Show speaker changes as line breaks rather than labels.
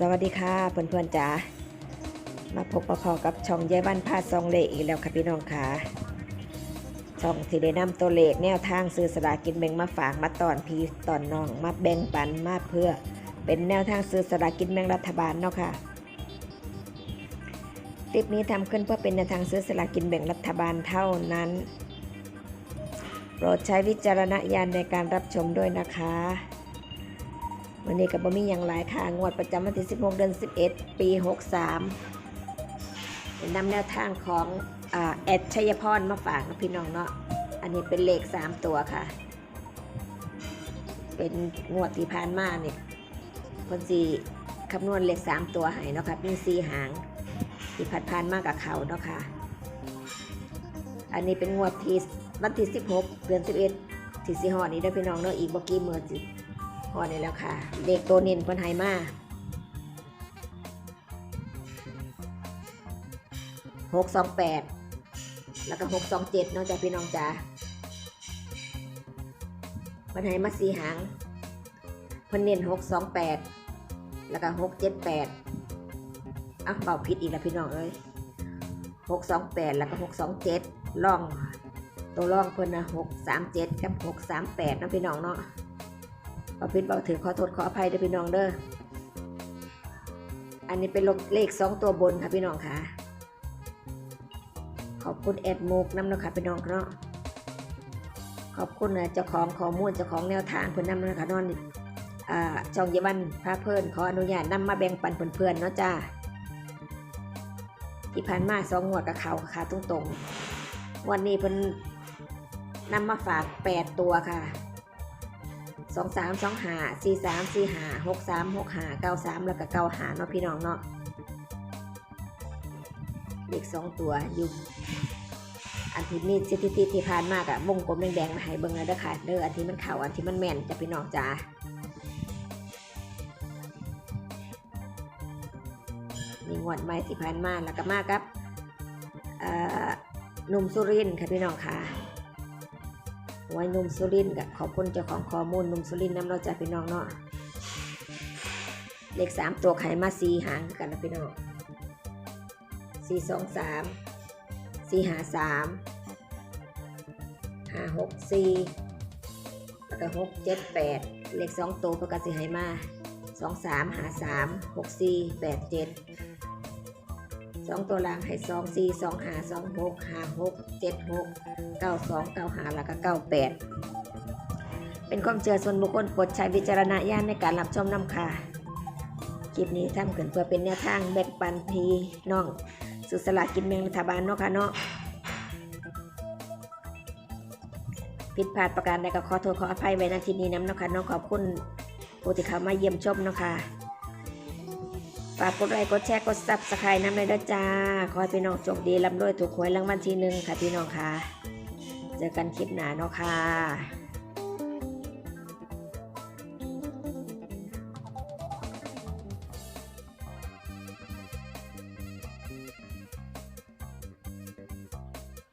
สวัสดีค่ะเพื่อนๆจ๋ามาพบประคอกับช่องยายบ้านพาซองเลขอีกแล้วค่ะพี่น้องค่ะช่องที่ได้นำตัวเลขแนวทางซื้อสลากินแบ่งมาฝากมาตอนพี่ตอนน้องมาแบ่งปันมาเพื่อ เป็นแนวทางซื้อสลากินแบ่งรัฐบาลเนาะค่ะคลิปนี้ทำขึ้นเพื่อเป็นแนวทางซื้อสลากกินแบ่งรัฐบาลเท่านั้นโปรดใช้วิจารณญาณในการรับชมด้วยนะคะ วันนี้กับบ่มีอย่างไรค่ะ งวดประจำวันที่ 16 เดือน 11 ปี 63เป็นนำแนวทางของอแอดชัยพรมาฝากนะพี่น้องเนาะ อันนี้เป็นเลข 3 ตัวค่ะ เป็นงวดที่ผ่านมาเนี่ยคนสีคำนวณเลข 3 ตัวให้เนาะค่ะมีสีหางที่ผัดผ่านมากับเขาเนาะค่ะ อันนี้เป็นงวดที่วันที่ 16 เดือน 11 ที่สีหอดนี้ได้พี่น้องเนาะอีกบ่กี่มือสิ พอได้แล้วค่ะเลขตัวเน้นเพิ่นให้มาหกสองแปดแล้วก็หกสองเจ็ดเนาะจ้ะพี่น้องจ๋าเพิ่นให้มาสีหางเพิ่นเน้นหกสองแปดแล้วก็หกเจ็ดแปดอะเบาผิดอีกแล้วพี่น้องเอ้ยหกสองแปดแล้วก็หกสองเจ็ดล่องตัวล่องเพิ่นนะหกสามเจ็ดกับหกสามแปดนะพี่น้องเนาะ บอพิดบอกถึงขอโทษขออภัยเด้อพี่น้องเด้อ อันนี้เป็นเลขสองตัวบนค่ะพี่น้องค่ะ ขอบคุณแอดมุกน้ำเนาะค่ะพี่น้องเนาะ ขอบคุณเจ้าของข้อมูลเจ้าของแนวทางเพื่อนนำเนาะค่ะนอนอ่าช่องเยาวันพาเพื่อนขออนุญาตนำมาแบ่งปันเพื่อนๆเนาะจ้าที่ผ่านมาสองงวดกับเขาค่ะตรงๆ วันนี้เพิ่นนำมาฝากแปดตัวค่ะ สองสามสองหาสี่สามสี่หาหกสามหกหาเก้าสามแล้วก็เก้าหาเนาะพี่น้องเนาะเลขสองตัวอยู่อันที่มีสถิติที่ผ่านมากอะวงกลมแดงๆมาให้เบิ่งเลยเด้อค่ะเด้ออันที่มันเข่าอันที่มันแม่นจะพี่น้องจ๋ามีงวดใหม่ที่ผ่านมาแล้วก็มากครับเอ่อหนุ่มสุรินค่ะพี่น้องค่ะ ไว้นุ่มสุรินกับขอบคุณเจ้าของข้อมูลนุ่มสุรินทร์นำเราใจพี่น้องเนาะเลขสามตัวไขมาสีหางกันนะพี่น้องสี่สองสามสี่หาสามห้าหกสี่แล้วก็หกเจ็ดแปดเลขสองตัวประกาศสีไหมาสองสามหาสามหกสี่แปดเจ็ด สองตัวล่างให้สองสี่สองหาสองหกหาหกเจ็ดหก92 95แล้วก็98เป็นความเชื่อส่วนบุคคลโปรดใช้วิจารณญาณในการรับชมนำค่ะคลิปนี้ทำขึ้นเพื่อเป็นแนวทางแบ่งปันพีน้องสุสลากกินแบ่งรัฐบาลเนาะค่ะเนาะผิดพลาดประการใดก็ขอโทษขออภัยไว้ณที่นี้น้ำเนาะค่ะเนาะขอบคุณผู้ที่เข้ามาเยี่ยมชมเนาะค่ะ ฝากกดไลค์กดแชร์กดซับสไครต์น้ำเลยนะจ้า ขอให้พี่น้องโชคดีร่ำรวยถูกหวยรางวัลที่หนึ่งค่ะพี่น้องค่ะ เจอกันคลิปหน้าเนาะค่ะ